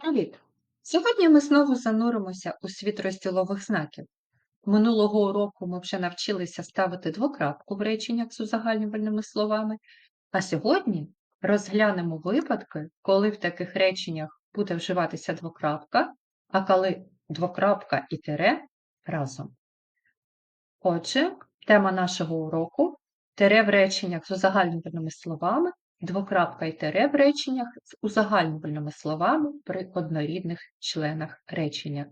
Привіт! Сьогодні ми знову зануримося у світ розділових знаків. Минулого уроку ми вже навчилися ставити двокрапку в реченнях з узагальнювальними словами, а сьогодні розглянемо випадки, коли в таких реченнях буде вживатися двокрапка, а коли двокрапка і тире разом. Отже, тема нашого уроку тире в реченнях з узагальнювальними словами двокрапка і тире в реченнях з узагальнювальними словами при однорідних членах речення.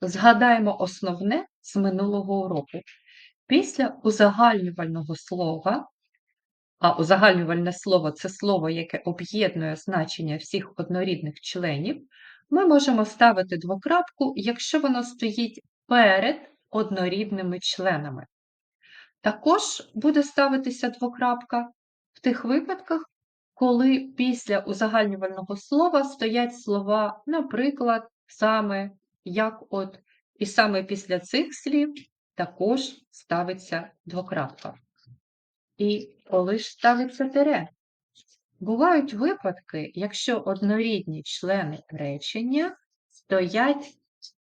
Згадаємо основне з минулого уроку. Після узагальнювального слова, а узагальнювальне слово це слово, яке об'єднує значення всіх однорідних членів, ми можемо ставити двокрапку, якщо воно стоїть перед однорідними членами. Також буде ставитися двокрапка в тих випадках, коли після узагальнювального слова стоять слова, наприклад, саме як от, і саме після цих слів також ставиться двокрапка. І коли ж ставиться тире? Бувають випадки, якщо однорідні члени речення стоять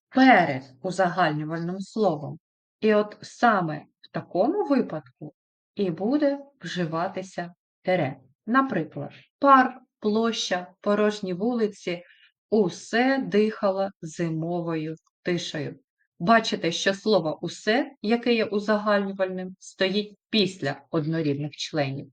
перед узагальнювальним словом. І от саме в такому випадку і буде вживатися тире. Наприклад, парк, площа, порожні вулиці усе дихало зимовою тишею. Бачите, що слово усе, яке є узагальнювальним, стоїть після однорідних членів.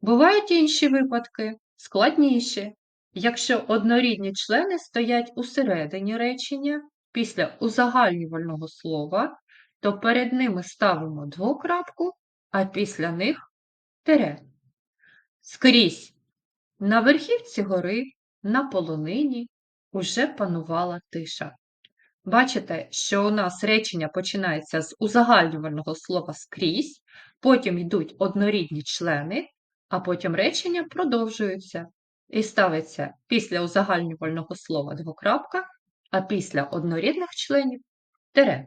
Бувають інші випадки, складніші, якщо однорідні члени стоять усередині речення після узагальнювального слова, то перед ними ставимо двокрапку, а після них тире. Скрізь на верхівці гори, на полонині уже панувала тиша. Бачите, що у нас речення починається з узагальнювального слова скрізь, потім йдуть однорідні члени, а потім речення продовжуються і ставиться після узагальнювального слова двокрапка, а після однорідних членів тире.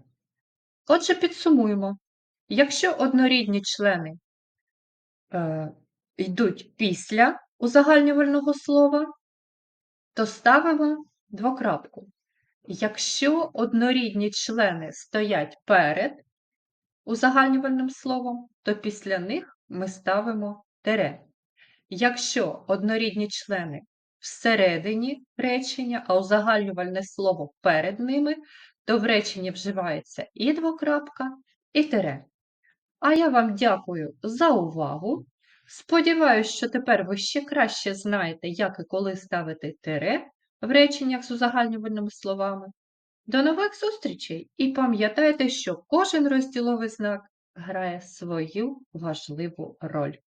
Отже, підсумуємо. Якщо однорідні члени е, йдуть після узагальнювального слова, то ставимо двокрапку. Якщо однорідні члени стоять перед узагальнювальним словом, то після них ми ставимо тире. Якщо однорідні члени всередині речення, а узагальнювальне слово перед ними, то в реченні вживається і двокрапка, і тире. А я вам дякую за увагу. Сподіваюсь, що тепер ви ще краще знаєте, як і коли ставити тире в реченнях з узагальнювальними словами. До нових зустрічей! І пам'ятайте, що кожен розділовий знак грає свою важливу роль.